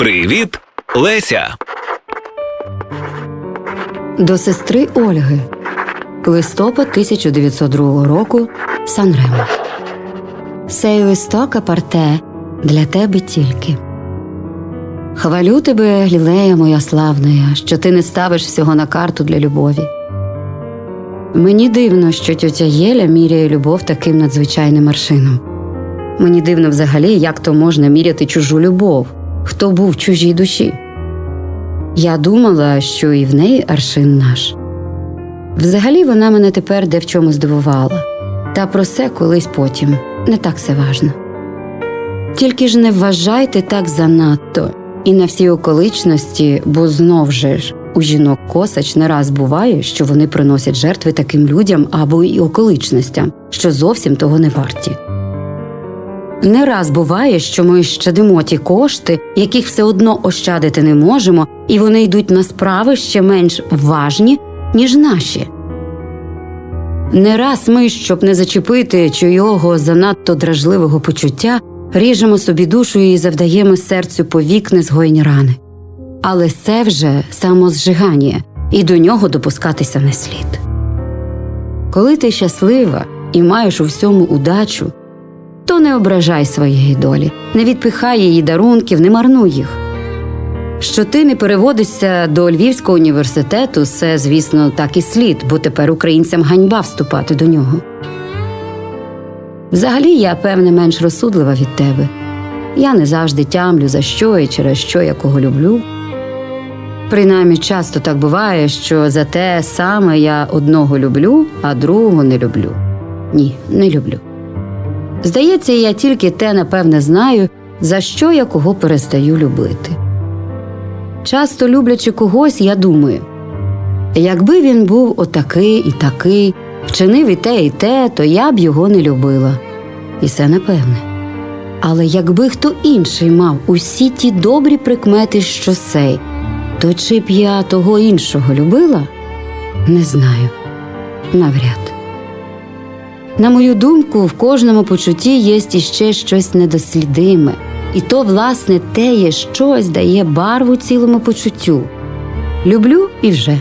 Привіт, Леся. До сестри Ольги. Листопад 1902 року. Санремо. Сей листок апарте для тебе тільки. Хвалю тебе, Лілея моя славная, що ти не ставиш всього на карту для любові. Мені дивно, що тьотя Єля міряє любов таким надзвичайним аршином. Мені дивно взагалі, як то можна міряти чужу любов, хто був в чужій душі. Я думала, що і в неї аршин наш. Взагалі вона мене тепер де в чому здивувала, та про це колись потім не так все важно. Тільки ж не вважайте так занадто і на всі околичності, бо знов же ж у жінок косач не раз буває, що вони приносять жертви таким людям або й околичностям, що зовсім того не варті. Не раз буває, що ми щадимо ті кошти, яких все одно ощадити не можемо, і вони йдуть на справи ще менш важні, ніж наші. Не раз ми, щоб не зачепити чийого занадто дражливого почуття, ріжемо собі душу і завдаємо серцю повік незгойні рани. Але це вже самозжигання, і до нього допускатися не слід. Коли ти щаслива і маєш у всьому удачу, то не ображай своєї долі, не відпихай її дарунків, не марнуй їх. Що ти не переводишся до Львівського університету, це, звісно, так і слід, бо тепер українцям ганьба вступати до нього. Взагалі, я, певне, менш розсудлива від тебе. Я не завжди тямлю, за що і через що я кого люблю. Принаймні, часто так буває, що за те саме я одного люблю, а другого не люблю. Ні, не люблю. Здається, я тільки те, напевне, знаю, за що я кого перестаю любити. Часто люблячи когось, я думаю, якби він був отакий і такий, вчинив і те, і те, то я б його не любила. І це напевне. Але якби хто інший мав усі ті добрі прикмети, що сей, то чи б я того іншого любила? Не знаю. Навряд. На мою думку, в кожному почутті є іще щось недослідиме, і то, власне, те є щось дає барву цілому почуттю. Люблю і вже.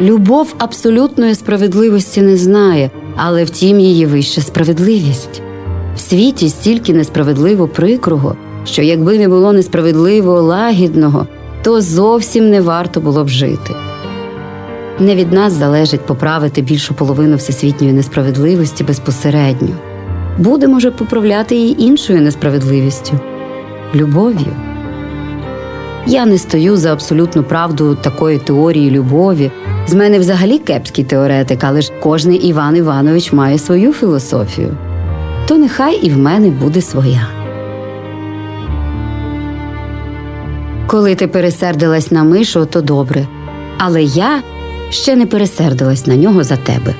Любов абсолютної справедливості не знає, але втім її вища справедливість. В світі стільки несправедливо прикрого, що якби не було несправедливо лагідного, то зовсім не варто було б жити. Не від нас залежить поправити більшу половину всесвітньої несправедливості безпосередньо. Будемо же поправляти її іншою несправедливістю любов'ю. Я не стою за абсолютну правду такої теорії любові. З мене взагалі кепський теоретик, але ж кожний Іван Іванович має свою філософію. То нехай і в мене буде своя. Коли ти пересердилась на мишу, то добре. Але я ще не пересердилась на нього за тебе.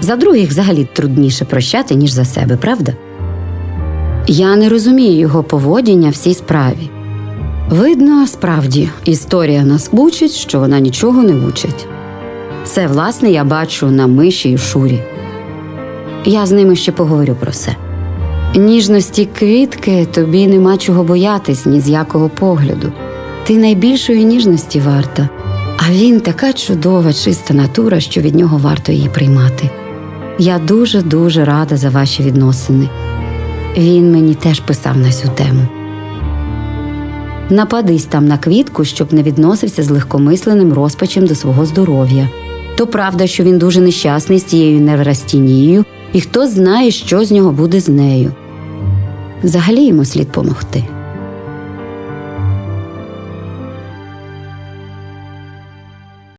За других взагалі трудніше прощати, ніж за себе, правда? Я не розумію його поводіння в цій справі. Видно, справді, історія нас учить, що вона нічого не учить. Це, власне, я бачу на миші і шурі. Я з ними ще поговорю про це. Ніжності квітки тобі нема чого боятись ні з якого погляду. Ти найбільшої ніжності варта, а він така чудова, чиста натура, що від нього варто її приймати. Я дуже дуже рада за ваші відносини. Він мені теж писав на цю тему. Нападись там на квітку, щоб не відносився з легкомисленим розпачем до свого здоров'я. То правда, що він дуже нещасний з цією неврастінією, і хто знає, що з нього буде з нею. Взагалі йому слід помогти.